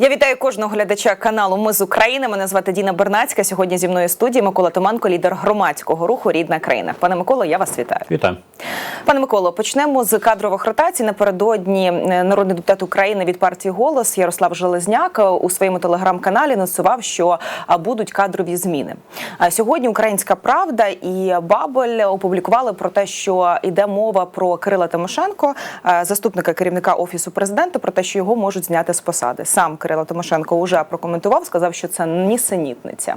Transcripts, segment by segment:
Я вітаю кожного глядача каналу Ми з України. Мене звати Діна Бернацька. Сьогодні зі мною в студії Микола Томанко, лідер громадського руху Рідна країна. Пане Миколо, я вас вітаю. Вітаю. Пане Миколо, почнемо з кадрових ротацій. Напередодні е, народний депутат України від партії Голос Ярослав Железняк е, у своєму телеграм-каналі анонсував, що будуть кадрові зміни. А сьогодні Українська Правда і Бабель опублікували про те, що йде мова про Кирила Тимошенко, е, заступника керівника офісу президента, про те, що його можуть зняти з посади. Сам Кирило Тимошенко вже прокоментував, сказав, що це нісенітниця.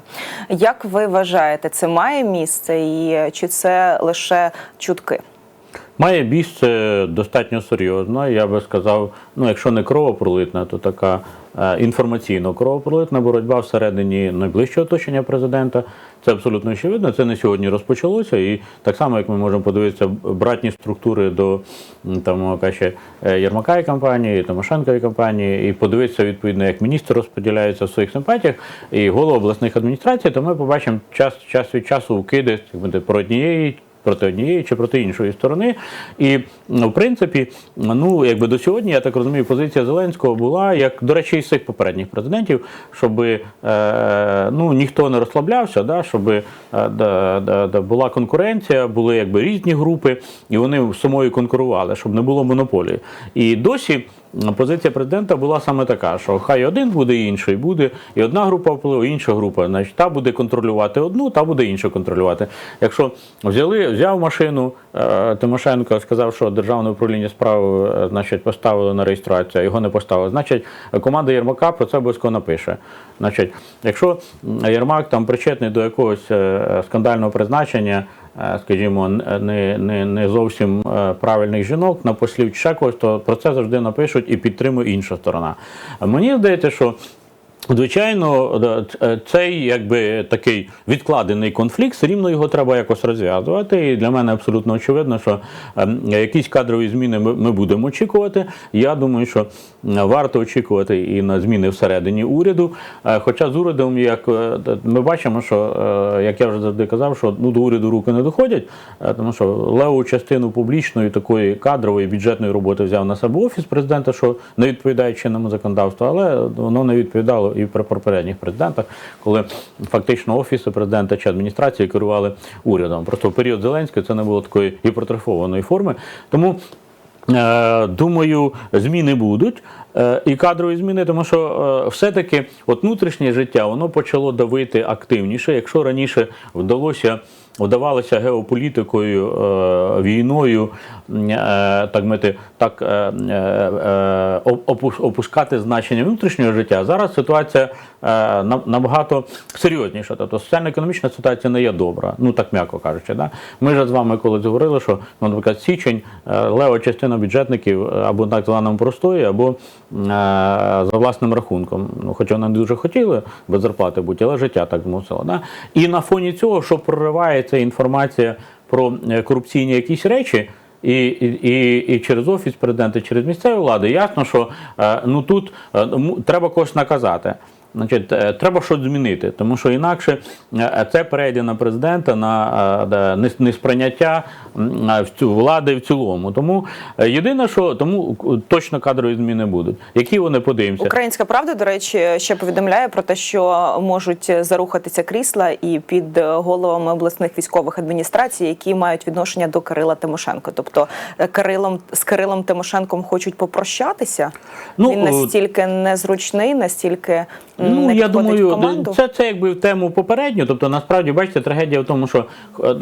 Як ви вважаєте, це має місце, і чи це лише чутки? Має місце достатньо серйозно. Я би сказав, ну якщо не кровопролитна, то така е, інформаційно кровопролитна боротьба всередині найближчого оточення президента. Це абсолютно очевидно. Це не сьогодні розпочалося. І так само, як ми можемо подивитися братні структури до там каже Єрмака і компанії, і Тимошенкової компанії, і подивитися відповідно, як міністр розподіляється в своїх симпатіях і голови обласних адміністрацій, то ми побачимо час, час від часу би, про однієї проти однієї чи проти іншої сторони. І ну, в принципі, ну якби до сьогодні, я так розумію, позиція Зеленського була, як до речі, і всіх попередніх президентів, щоб е, ну, ніхто не розслаблявся, да, щоб е, да, да, да, була конкуренція, були якби різні групи, і вони самою конкурували, щоб не було монополії. І досі. Позиція президента була саме така, що хай один буде, інший буде, і одна група впливу, інша група. Значить, та буде контролювати одну, та буде іншу контролювати. Якщо взяли, взяв машину е, Тимошенко, сказав, що державне управління справ е, значить, поставили на реєстрацію, його не поставили. Значить, команда Єрмака про це обов'язково напише. Значить, якщо Єрмак там причетний до якогось е, скандального призначення. Е, Скажімо, не, не, не зовсім е, правильних жінок на послів чи ще когось, то про це завжди напишуть і підтримує інша сторона. Мені здається, що Звичайно, е, цей якби такий відкладений конфлікт, все рівно його треба якось розв'язувати. І для мене абсолютно очевидно, що ем, якісь кадрові зміни ми, будемо очікувати. Я думаю, що варто очікувати і на зміни всередині уряду. Е, Хоча з урядом, як е, ми бачимо, що як я вже завжди казав, що ну до уряду руки не доходять, тому що леву частину публічної такої кадрової бюджетної роботи взяв на себе офіс президента, що не відповідає чинному законодавству, але воно не відповідало і при попередніх президентах, коли фактично офіси президента чи адміністрації керували урядом. Просто в період Зеленського це не було такої гіпертрофованої форми. Тому Е, Думаю, зміни будуть е, і кадрові зміни, тому що е, все-таки от внутрішнє життя воно почало давити активніше. Якщо раніше вдалося вдавалося геополітикою, війною, так мити, так е, е, е, опу- опускати значення внутрішнього життя. Зараз ситуація е, на- набагато серйозніша. Тобто соціально-економічна ситуація не є добра, ну так м'яко кажучи. Да? Ми ж з вами колись говорили, що, ну, наприклад, січень е, лева частина бюджетників е, або так званому простої, або е, за власним рахунком. Ну, хоча вони не дуже хотіли без зарплати бути, але життя так змусило. Да? І на фоні цього, що проривається інформація про е, корупційні якісь речі. І, і, і, через офіс президента, і через місцеві влади ясно, що е, ну тут е, треба когось наказати. Значить, е, треба щось змінити, тому що інакше е, це перейде на президента на е, несприйняття е, в цю влади в цілому. Тому е, єдине, що тому е, точно кадрові зміни будуть. Які вони подивимося? Українська правда, до речі, ще повідомляє про те, що можуть зарухатися крісла і під головами обласних військових адміністрацій, які мають відношення до Кирила Тимошенко. Тобто е, Кирилом з Кирилом Тимошенком хочуть попрощатися. Ну, Він е, настільки незручний, настільки Ну, не я підходить в думаю, команду. це, це якби в тему попередню. Тобто, насправді, бачите, трагедія в тому, що е, е,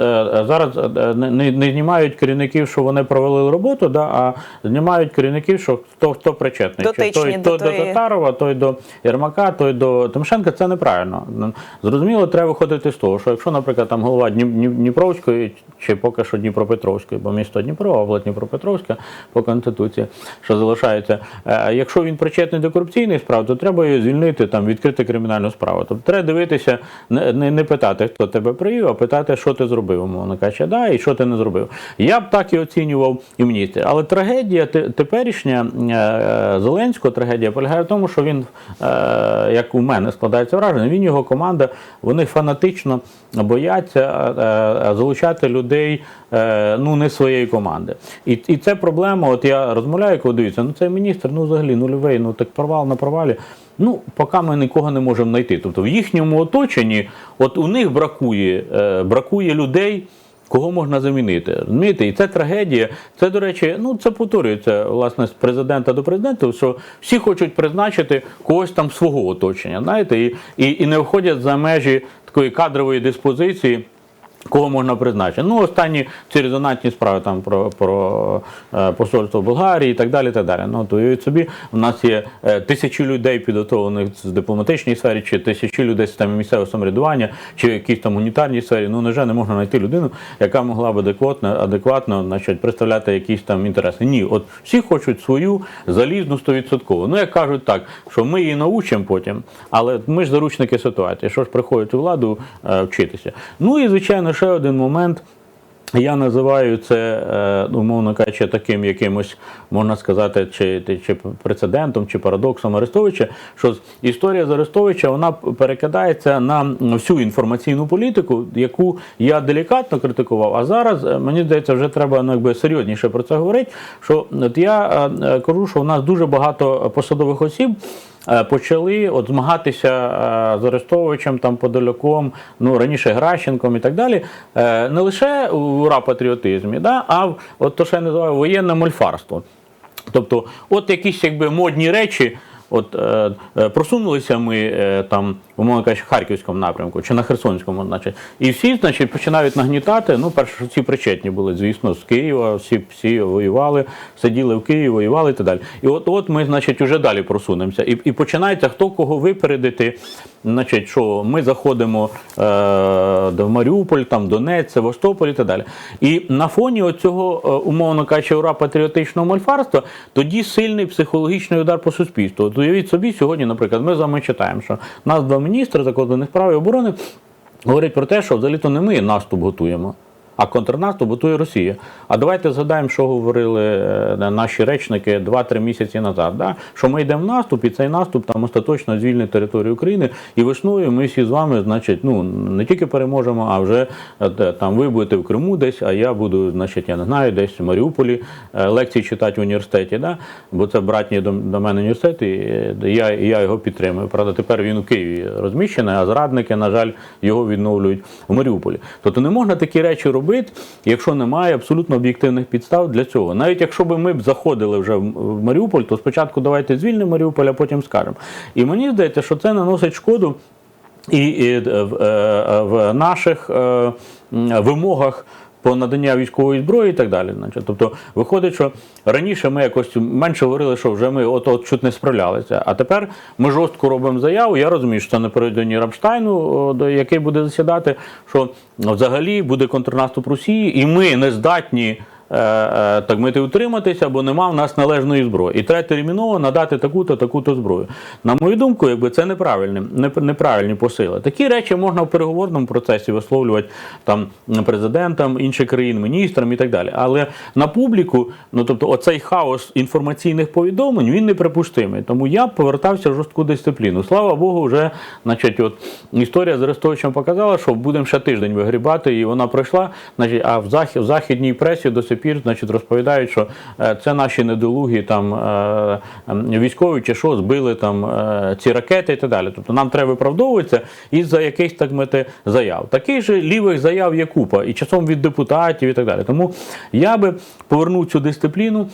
зараз е, не, не знімають керівників, що вони провалили роботу, да, а знімають керівників, що хто, хто причетний. Чи Дотичні той, до той до Татарова, той до Єрмака, той до Тимошенка. Це неправильно. Ну, Зрозуміло, треба виходити з того, що якщо, наприклад, там голова Дніп- Дніп- Дніпровської чи поки що Дніпропетровської, бо місто Дніпро, а область Дніпропетровська по конституції, що залишається. е, Якщо він причетний до корупційних справ, то треба його звільнити, там відкрити кримінальну справу. Тобто треба дивитися, не, не, питати, хто тебе привів, а питати, що ти зробив, умовно кажучи, да, і що ти не зробив. Я б так і оцінював і міністр. Але трагедія теперішня е, Зеленського трагедія полягає в тому, що він, е, як у мене складається враження, він його команда, вони фанатично бояться е, залучати людей ну, не своєї команди. І, і це проблема. От я розмовляю, коли дивіться, ну цей міністр, ну взагалі нульовий, ну так провал на провалі. Ну, поки ми нікого не можемо знайти. Тобто в їхньому оточенні, от у них бракує, е, бракує людей. Кого можна замінити? Розумієте? І це трагедія. Це, до речі, ну це повторюється власне з президента до президента, що всі хочуть призначити когось там свого оточення, знаєте, і, і, і не виходять за межі такої кадрової диспозиції. Кого можна призначити? Ну, останні ці резонансні справи там про, про е, посольство Болгарії і так далі. так далі. Ну, то уявіть собі, у нас є е, тисячі людей підготовлених з дипломатичній сфері, чи тисячі людей з місцевого самоврядування, чи якійсь там гуманітарній сфері. Ну, на жаль, не можна знайти людину, яка могла б адекватно, адекватно значить, представляти якісь там інтереси. Ні, от всі хочуть свою залізну стовідсоткову. Ну, як кажуть так, що ми її научимо потім, але ми ж заручники ситуації. Що ж приходять у владу е, вчитися. Ну і звичайно, ще один момент. Я називаю це, е, умовно кажучи, таким якимось, можна сказати, чи, чи- прецедентом, чи парадоксом Арестовича, що історія з Арестовича вона перекидається на всю інформаційну політику, яку я делікатно критикував. А зараз е, мені здається, вже треба ну, якби серйозніше про це говорити. Що от я е, кажу, що у нас дуже багато посадових осіб. Е, Почали от змагатися е, з Арестовичем, там Подоляком, ну раніше Гращенком і так далі. Е, Не лише в ура патріотизмі, да, а от то, що я називаю воєнне мольфарство. Тобто, от якісь якби модні речі. От е, е, просунулися ми е, там, умовно кажучи, Харківському напрямку чи на Херсонському, значить, і всі, значить, починають нагнітати. Ну, перше, що всі причетні були, звісно, з Києва, всі, всі воювали, сиділи в Києві, воювали і так далі. І от, от ми, значить, уже далі просунемося. І, і починається хто кого випередити. Значить, що ми заходимо е, в Маріуполь, там Донець, Севастополь і так далі. І на фоні оцього, е, умовно кажучи, ура патріотичного мольфарства, тоді сильний психологічний удар по суспільству. От уявіть собі, сьогодні, наприклад, ми з вами читаємо, що нас два міністри закордонних справ і оборони говорять про те, що взагалі-то не ми наступ готуємо. А контрнаступ готує Росія. А давайте згадаємо, що говорили е, наші речники 2-3 місяці назад. Да? Що ми йдемо в наступ, і цей наступ там остаточно звільнить територію України. І весною ми всі з вами, значить, ну не тільки переможемо, а вже е, там ви будете в Криму десь, а я буду, значить, я не знаю, десь в Маріуполі е, лекції читати в університеті. Да? Бо це братній до, до мене університет, і я, я його підтримую. Правда, тепер він у Києві розміщений, а зрадники, на жаль, його відновлюють в Маріуполі. Тобто не можна такі речі робити, якщо немає абсолютно об'єктивних підстав для цього. Навіть якщо б ми б заходили вже в Маріуполь, то спочатку давайте звільнимо Маріуполь, а потім скажемо. І мені здається, що це наносить шкоду і, і в, е, в наших е, вимогах. По надання військової зброї і так далі. Значить. Тобто виходить, що раніше ми якось менше говорили, що вже ми от от чуть не справлялися. А тепер ми жорстко робимо заяву. Я розумію, що це напередодні Рамштайну, до- який буде засідати, що взагалі буде контрнаступ Росії, і ми не здатні. Е, е, Так мити утриматися, бо нема в нас належної зброї. І треба терміново надати таку-то, таку-то зброю. На мою думку, якби це неправильні, неправильні посили. Такі речі можна в переговорному процесі висловлювати там президентам інших країн, міністрам і так далі. Але на публіку, ну тобто, оцей хаос інформаційних повідомлень він неприпустимий. Тому я повертався в жорстку дисципліну. Слава Богу, вже значить, от історія з Арестовичем показала, що будемо ще тиждень вигрібати, і вона пройшла. Значить, а в захід в західній пресі до пір значить, розповідають, що е, це наші недолугі там е, військові чи що збили там е, ці ракети і так далі. Тобто нам треба виправдовуватися із-за якихось так мете заяв. Таких же лівих заяв є купа, і часом від депутатів і так далі. Тому я би повернув цю дисципліну.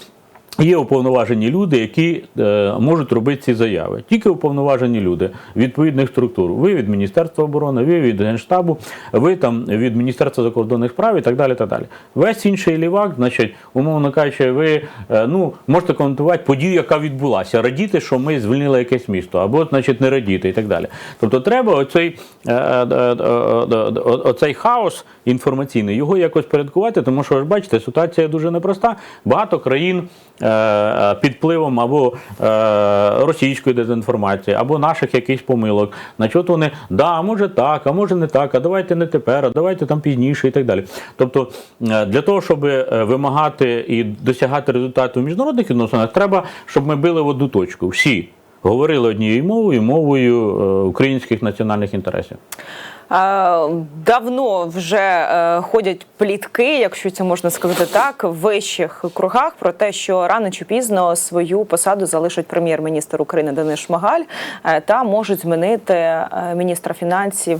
Є уповноважені люди, які е, можуть робити ці заяви. Тільки уповноважені люди відповідних структур. Ви від Міністерства оборони, ви від Генштабу, ви там від Міністерства закордонних справ і так далі. Так далі. Весь інший лівак, значить, умовно кажучи, ви е, ну, можете коментувати подію, яка відбулася, радіти, що ми звільнили якесь місто, або значить не радіти і так далі. Тобто треба оцей, е, е, е, е, е, оцей хаос інформаційний, його якось порядкувати, тому що ви ж бачите, ситуація дуже непроста. Багато країн е, е, під впливом або е, російської дезінформації, або наших якихось помилок. Значить, вони, да, а може так, а може не так, а давайте не тепер, а давайте там пізніше і так далі. Тобто, для того, щоб вимагати і досягати результату в міжнародних відносинах, треба, щоб ми били в одну точку. Всі говорили однією мовою, мовою українських національних інтересів. Давно вже е, ходять плітки, якщо це можна сказати так, в вищих кругах про те, що рано чи пізно свою посаду залишить прем'єр-міністр України Денис Шмигаль е, та можуть змінити е, міністра фінансів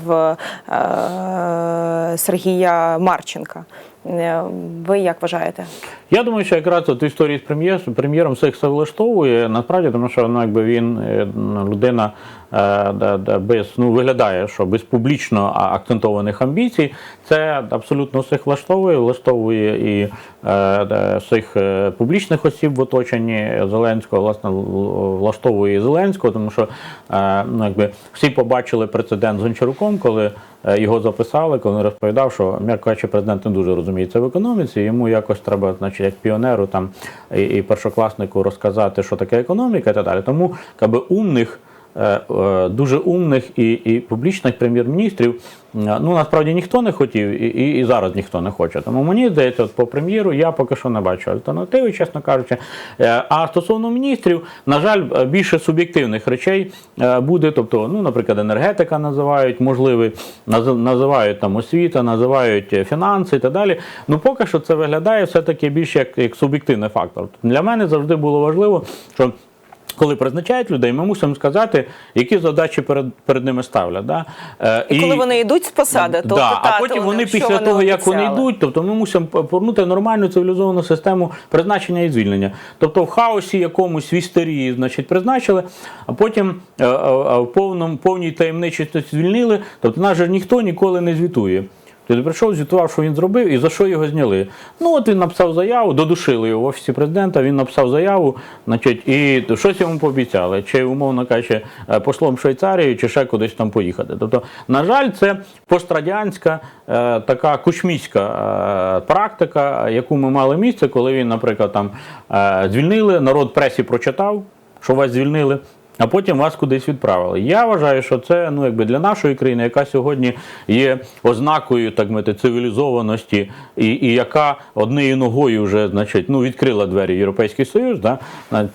Сергія Марченка. Ви як вважаєте? Я думаю, що якраз от історії з прем'єр, прем'єром всіх все влаштовує насправді, тому що ну, якби він людина без ну виглядає, що без публічно акцентованих амбіцій, це абсолютно всіх влаштовує, влаштовує і е, всіх е, публічних осіб в оточенні Зеленського, власне, влаштовує Зеленського, тому що е, ну, якби всі побачили прецедент з Гончаруком, коли е, його записали, коли він розповідав, що м'яко кажучи, президент не дуже розуміється в економіці. Йому якось треба, значить, як піонеру там і, першокласнику розказати, що таке економіка і так далі. Тому якби умних. Е, е, Дуже умних і, і публічних прем'єр-міністрів е, ну насправді ніхто не хотів, і, і, і зараз ніхто не хоче. Тому мені здається, по прем'єру я поки що не бачу альтернативи, чесно кажучи. А стосовно міністрів, на жаль, більше суб'єктивних речей буде. Тобто, ну, наприклад, енергетика називають можливий, називають там освіта, називають фінанси і так далі. Ну поки що це виглядає все-таки більш як, як суб'єктивний фактор. Для мене завжди було важливо, що. Коли призначають людей, ми мусимо сказати, які задачі перед, перед ними ставлять. Да? Е, І коли вони йдуть з посади, то да, а потім вони після вони того, як вони йдуть, тобто ми мусимо повернути нормальну цивілізовану систему призначення і звільнення. Тобто в хаосі якомусь в істерії, значить, призначили, а потім е, е, е, в повному повній таємничості звільнили. Тобто нас же ніхто ніколи не звітує. Тобто прийшов, звітував, що він зробив і за що його зняли. Ну от він написав заяву, додушили його в офісі президента. Він написав заяву, значить, і щось йому пообіцяли, чи умовно кажучи, е, послом в Швейцарію, чи ще кудись там поїхати. Тобто, на жаль, це пострадянська е, така кучміська е, практика, яку ми мали місце, коли він, наприклад, там е, звільнили, народ пресі прочитав, що вас звільнили. А потім вас кудись відправили. Я вважаю, що це ну якби для нашої країни, яка сьогодні є ознакою так мовити, цивілізованості, і, і яка однією ногою вже значить ну відкрила двері Європейський Союз. Да?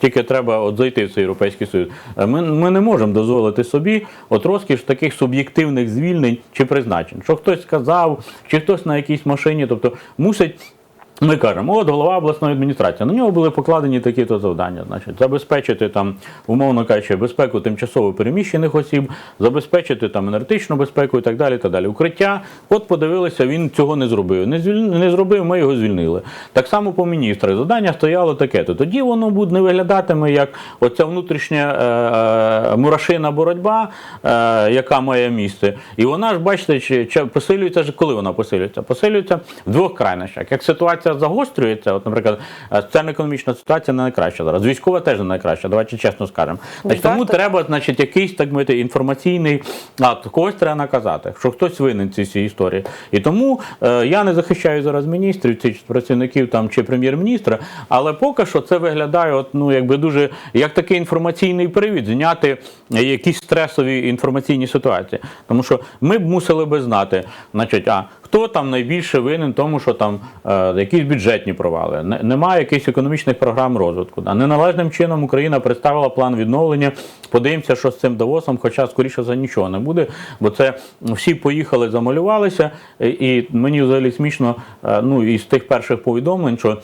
Тільки треба от зайти в цей європейський союз. Е, Ми, ми не можемо дозволити собі от розкіш таких суб'єктивних звільнень чи призначень. Що хтось сказав, чи хтось на якійсь машині, тобто мусить. Ми кажемо, от голова обласної адміністрації. На нього були покладені такі-то завдання. Значить, забезпечити там, умовно кажучи, безпеку тимчасово переміщених осіб, забезпечити там енергетичну безпеку і так далі. так далі. Укриття. От подивилися, він цього не зробив. Не звіль... не зробив, ми його звільнили. Так само по міністрах. Завдання стояло таке. То тоді воно буде не виглядатиме як оця внутрішня е, е, мурашина боротьба, е, яка має місце. І вона ж, бачите, чи, чи посилюється коли вона посилюється? Посилюється в двох крайнощах. Як ситуація загострюється, от, наприклад, е, соціально-економічна ситуація не найкраща зараз. Військова теж не найкраща, давайте чесно скажемо. Значить, тому треба, значить, якийсь так мовити, інформаційний акт. Когось треба наказати, що хтось винен в цій історії. І тому е, я не захищаю зараз міністрів, цих працівників там чи прем'єр-міністра, але поки що це виглядає, от, ну, якби дуже як такий інформаційний привід, зняти якісь стресові інформаційні ситуації. Тому що ми б мусили би знати, значить, а хто там найбільше винен, тому що там е, якісь бюджетні провали, не, немає якихось економічних програм розвитку. Да. Неналежним чином Україна представила план відновлення. Подивимося, що з цим Давосом, хоча скоріше за нічого не буде, бо це всі поїхали, замалювалися, і, і мені взагалі смішно, е, ну із тих перших повідомлень, що.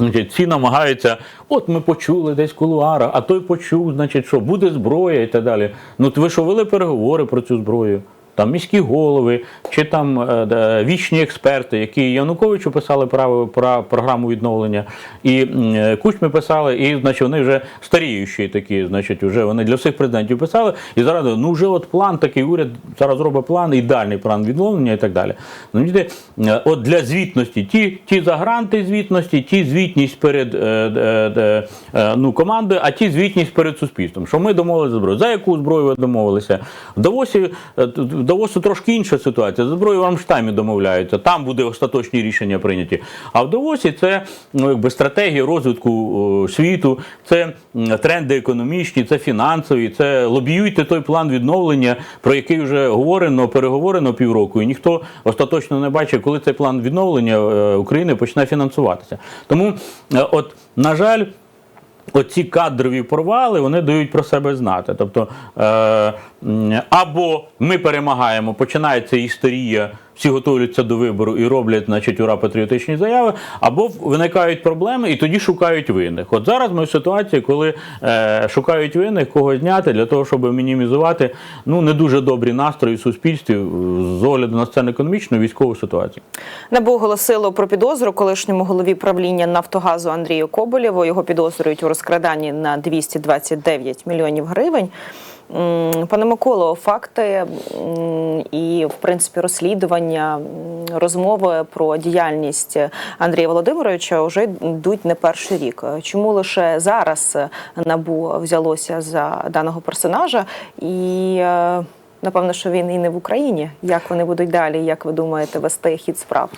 Значить, всі намагаються, от ми почули десь кулуара, а той почув, значить, що буде зброя і так далі. Ну, ви що вели переговори про цю зброю? Там міські голови, чи там е, вічні експерти, які Януковичу писали право про програму відновлення, і е, Кучмі писали, і значить вони вже старіючі такі, значить, вже вони для всіх президентів писали. І зараз ну вже от план такий уряд зараз робить план, ідеальний план відновлення і так далі. Ну, знаєте, е, от для звітності, ті, ті загранти звітності, ті звітність перед е, ну, командою, а ті звітність перед суспільством. Що ми домовилися зброю. За яку зброю ви домовилися? В Давосі Давосу трошки інша ситуація. Зброю в Рамштаймі домовляються, там буде остаточні рішення прийняті. А в Давосі це ну, якби стратегія розвитку о, світу, це тренди економічні, це фінансові, це лобіюйте той план відновлення, про який вже говорено, переговорено півроку, і ніхто остаточно не бачить, коли цей план відновлення е, України почне фінансуватися. Тому, е, от, на жаль. Оці кадрові провали вони дають про себе знати. Тобто е, або ми перемагаємо, починається істерія, всі готуються до вибору і роблять, значить, ура патріотичні заяви, або виникають проблеми і тоді шукають винних. От зараз ми в ситуації, коли е, шукають винних, кого зняти для того, щоб мінімізувати ну не дуже добрі настрої в суспільстві е, з огляду на сцену економічну військову ситуацію. НАБУ оголосило про підозру колишньому голові правління Нафтогазу Андрію Коболєву. Його підозрюють у розкраданні на 229 мільйонів гривень. Пане Миколо, факти і, в принципі, розслідування розмови про діяльність Андрія Володимировича вже йдуть не перший рік. Чому лише зараз НАБУ взялося за даного персонажа? І е, напевно, що він і не в Україні. Як вони будуть далі? Як ви думаєте вести хід справ?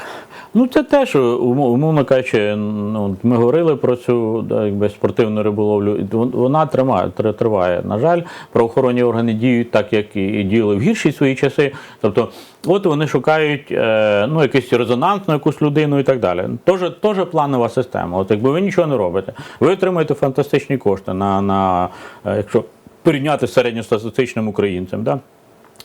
Ну, це теж, умов- умовно кажучи, ну, ми говорили про цю якби, спортивну риболовлю. Вона тримає, тр- триває. На жаль, правоохоронні органи діють так, як і діяли в гірші свої часи. Тобто, от вони шукають е, ну, якусь резонансну якусь людину і так далі. Тоже, тоже планова система. От якби ви нічого не робите, ви отримаєте фантастичні кошти на, на е, якщо порівняти з середньостатистичним українцем. Да?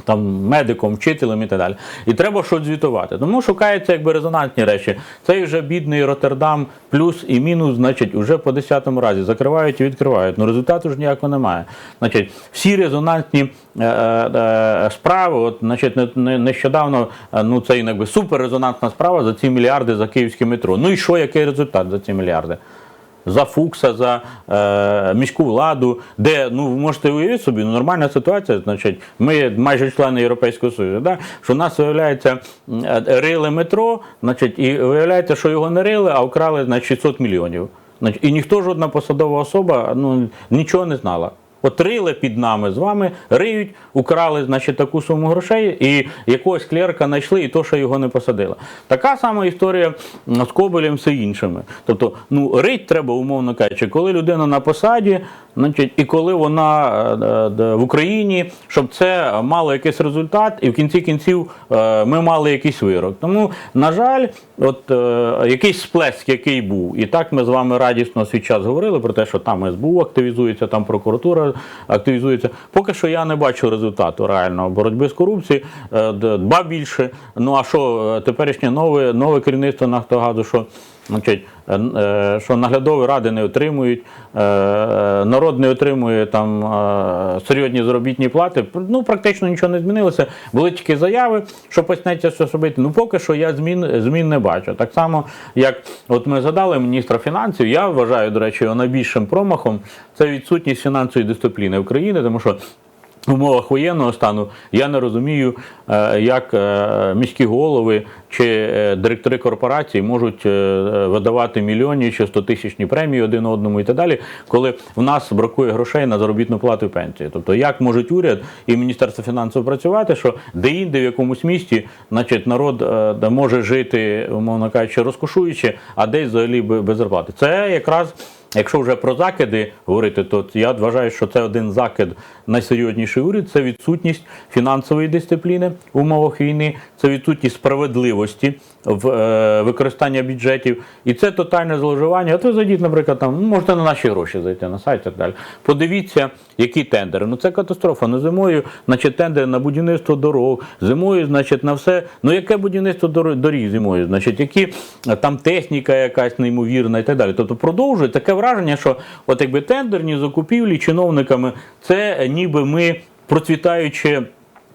Там медиком, вчителем і так далі. І треба щось звітувати. Тому шукаються якби резонансні речі. Цей вже бідний Роттердам, плюс і мінус, значить, вже по десятому разі закривають і відкривають. Ну результату ж ніякого немає. Значить, всі резонансні е, е, справи, от, значить, не, не, нещодавно, е, ну це якби суперрезонансна справа за ці мільярди за київське метро. Ну і що, який результат за ці мільярди? За Фукса, за е, міську владу, де ну ви можете уявити собі, ну, нормальна ситуація. Значить, ми майже члени Європейського Союзу, да? що в нас виявляється е, рили метро, значить, і виявляється, що його не рили, а вкрали значить, 600 мільйонів. Значить, і ніхто жодна посадова особа ну, нічого не знала. От рили під нами з вами, риють, украли значить, таку суму грошей, і якогось клерка знайшли, і то, що його не посадили. Така сама історія з Кобелем, все іншими. Тобто, ну, рить треба, умовно кажучи, коли людина на посаді, значить, і коли вона е, е, в Україні, щоб це мало якийсь результат, і в кінці кінців е, ми мали якийсь вирок. Тому, на жаль, от е, якийсь сплеск, який був, і так ми з вами радісно свій час говорили про те, що там СБУ активізується, там прокуратура активізується. Поки що я не бачу результату реального боротьби з корупцією. Е, Ба більше. Ну а що е, теперішнє нове, нове керівництво Нафтогазу, що е, е, що наглядові ради не отримують, е, е, народ не отримує там е, серйозні заробітні плати. Ну, практично нічого не змінилося. Були тільки заяви, що почнеться щось робити. Ну, поки що я змін, змін не бачу. Так само, як от ми згадали міністра фінансів, я вважаю, до речі, його найбільшим промахом це відсутність фінансової дисципліни України, тому що. Умовах воєнного стану я не розумію, е, як е, міські голови чи е, директори корпорацій можуть видавати мільйонні чи стотисячні премії один одному і так далі, коли в нас бракує грошей на заробітну плату і пенсії. Тобто, як можуть уряд і Міністерство фінансів працювати, що де-інде в якомусь місті, значить, народ може жити, умовно кажучи, розкошуючи, а десь взагалі без зарплати. Це якраз. Якщо вже про закиди говорити, то я вважаю, що це один закид найсерйозніший уряд це відсутність фінансової дисципліни в умовах війни, це відсутність справедливості в е, використання бюджетів, і це тотальне зловживання. От ви зайдіть, наприклад, там ну, можете на наші гроші зайти на сайт і так далі. Подивіться, які тендери. Ну це катастрофа. Ну зимою, значить, тендери на будівництво дорог, зимою, значить, на все. Ну яке будівництво доріг зимою? Значить, які е, там техніка якась неймовірна і так далі. Тобто продовжує таке враження, що от якби тендерні закупівлі чиновниками, це ніби ми процвітаючи.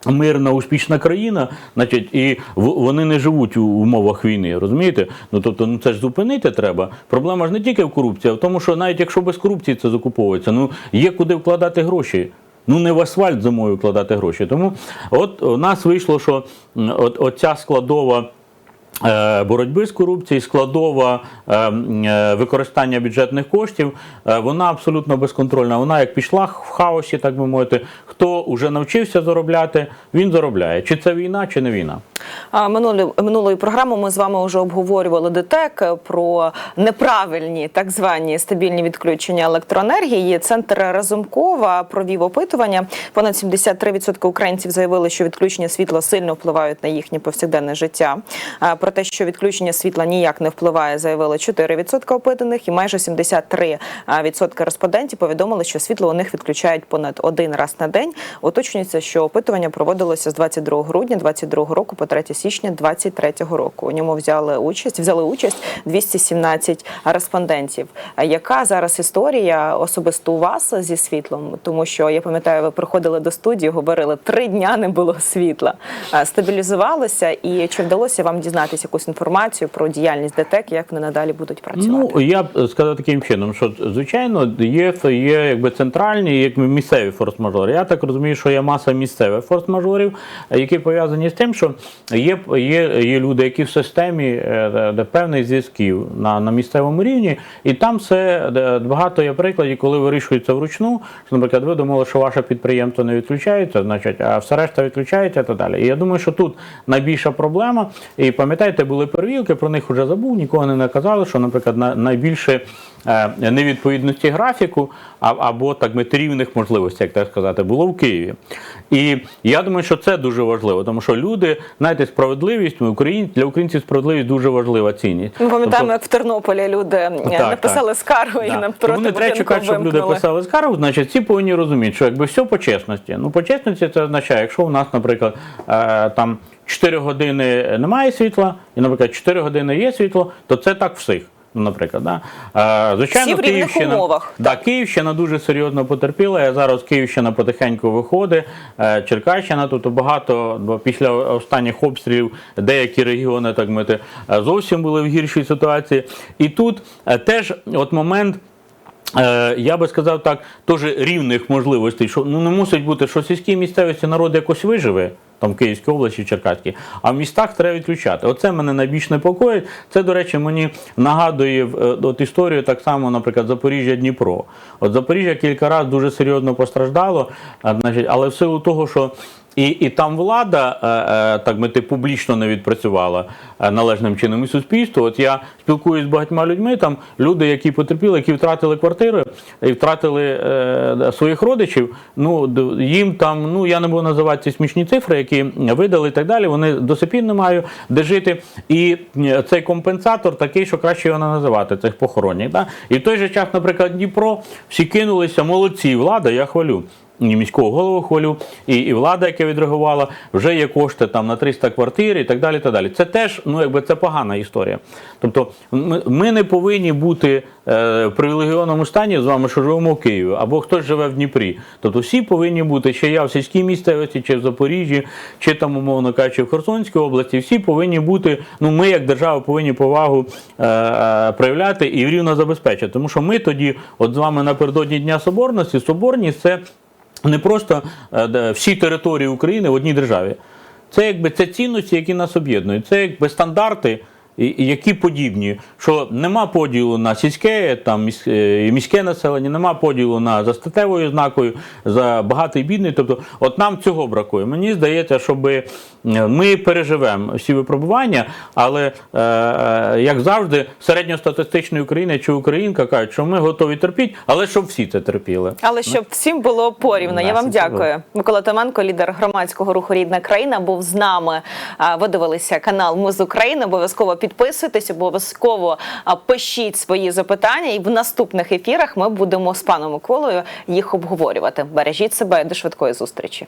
Мирна, успішна країна, значить, і вони не живуть у умовах війни, розумієте? Ну тобто, ну це ж зупинити треба. Проблема ж не тільки в корупції, а в тому, що навіть якщо без корупції це закуповується, ну є куди вкладати гроші. Ну не в асфальт зимою вкладати гроші. Тому от у нас вийшло, що м, от, оця складова. Е, Боротьби з корупцією, складова е, е, використання бюджетних коштів, вона абсолютно безконтрольна. Вона як пішла в хаосі, так би мовити. Хто вже навчився заробляти, він заробляє. Чи це війна, чи не війна. Минулі, минулої програми ми з вами вже обговорювали ДТЕК е, про неправильні так звані стабільні відключення електроенергії. Центр Разумкова провів опитування. Понад 73% українців заявили, що відключення світла сильно впливають на їхнє повсякденне життя. Про те, що відключення світла ніяк не впливає, заявили 4% опитаних, і майже 73% респондентів повідомили, що світло у них відключають понад один раз на день. Уточнюється, що опитування проводилося з 22 грудня 2022 року по 3 січня 2023 року. У ньому взяли участь, взяли участь 217 респондентів. Яка зараз історія особисто у вас зі світлом? Тому що я пам'ятаю, ви приходили до студії, говорили три дня не було світла. Стабілізувалося, і чи вдалося вам дізнатися якусь інформацію про діяльність ДТЕК, як вони надалі будуть працювати? Ну я б сказав таким чином, що звичайно є, є якби центральні, як місцеві форс-мажори. Я так розумію, що є маса місцевих форс-мажорів, які пов'язані з тим, що є, є, є люди, які в системі е, де- певних зв'язків на, на місцевому рівні, і там все багато є прикладів, коли вирішується вручну. Що, наприклад, ви думали, що ваше підприємство не відключається, значить, а все решта відключається так далі. І я думаю, що тут найбільша проблема. І пам'ятаєте, були перевірки, про них вже забув, нікого не наказали, що, наприклад, на- найбільше е, невідповідності графіку або так би, рівних можливостей, як так сказати, було в Києві. І я думаю, що це дуже важливо, тому що люди, знаєте, справедливість ми українці для українців справедливість дуже важлива цінність. Ми пам'ятаємо, Тобто- як в Тернополі люди е, Так, написали так. скаргу і нам проти. Вони не треба чекати, щоб люди писали скаргу, значить, всі повинні розуміти, що якби все по чесності. Ну, по чесності це означає, якщо у нас, наприклад, е, там 4 години немає світла, і, наприклад, 4 години є світло, то це так всіх. Ну, наприклад, да? Е, звичайно, Всі в Київщина, умовах. Да, Київщина дуже серйозно потерпіла. Я зараз Київщина потихеньку виходить. е, Черкащина тут багато, бо після останніх обстрілів деякі регіони так мити е, зовсім були в гіршій ситуації. І тут е, теж от момент. Я би сказав так, теж рівних можливостей, що ну не мусить бути, що в сільській місцевості народ якось виживе, там Київській області, Черкаській, а в містах треба відключати. Оце мене найбільш непокоїть. Це, до речі, мені нагадує е, от історію так само, наприклад, Запоріжжя Дніпро. От Запоріжжя кілька разів дуже серйозно постраждало, значить, але в силу того, що і, і там влада, е, е, так мити, публічно не відпрацювала е, належним чином і суспільство. От я спілкуюся з багатьма людьми, там люди, які потерпіли, які втратили квартири і втратили е, своїх родичів. Ну їм там, ну я не буду називати ці смішні цифри, які видали і так далі. Вони до сих не мають де жити. І цей компенсатор такий, що краще його не називати, цих похоронів. Да? І в той же час, наприклад, Дніпро, всі кинулися, молодці, влада, я хвалю і міського голову хвалю, і, і влада, яка відреагувала, вже є кошти там на 300 квартир і так далі. так далі. Це теж ну, якби це погана історія. Тобто ми, ми не повинні бути е, в привілегіоному стані з вами, що живемо в Києві, або хтось живе в Дніпрі. Тобто всі повинні бути, чи я в сільській місцевості, чи в Запоріжжі, чи там, умовно кажучи, в Херсонській області, всі повинні бути, ну ми як держава повинні повагу е, е, проявляти і рівно забезпечити. Тому що ми тоді, от з вами напередодні Дня Соборності, соборність це не просто е, всі території України в одній державі. Це якби це цінності, які нас об'єднують. Це якби стандарти, які подібні, що нема поділу на сільське, там е, міське населення, нема поділу на за статевою знакою, за багатий бідний. Тобто, от нам цього бракує. Мені здається, щоб ми переживемо всі випробування, але е, е, як завжди, середньостатистичний українець чи українка кажуть, що ми готові терпіти, але щоб всі це терпіли. Але щоб всім було порівно. Я вам дякую. Микола Томенко, лідер громадського руху Рідна країна, був з нами. Ви дивилися канал Муз України. Обов'язково підписуйтесь, обов'язково пишіть свої запитання. І в наступних ефірах ми будемо з паном Миколою їх обговорювати. Бережіть себе до швидкої зустрічі.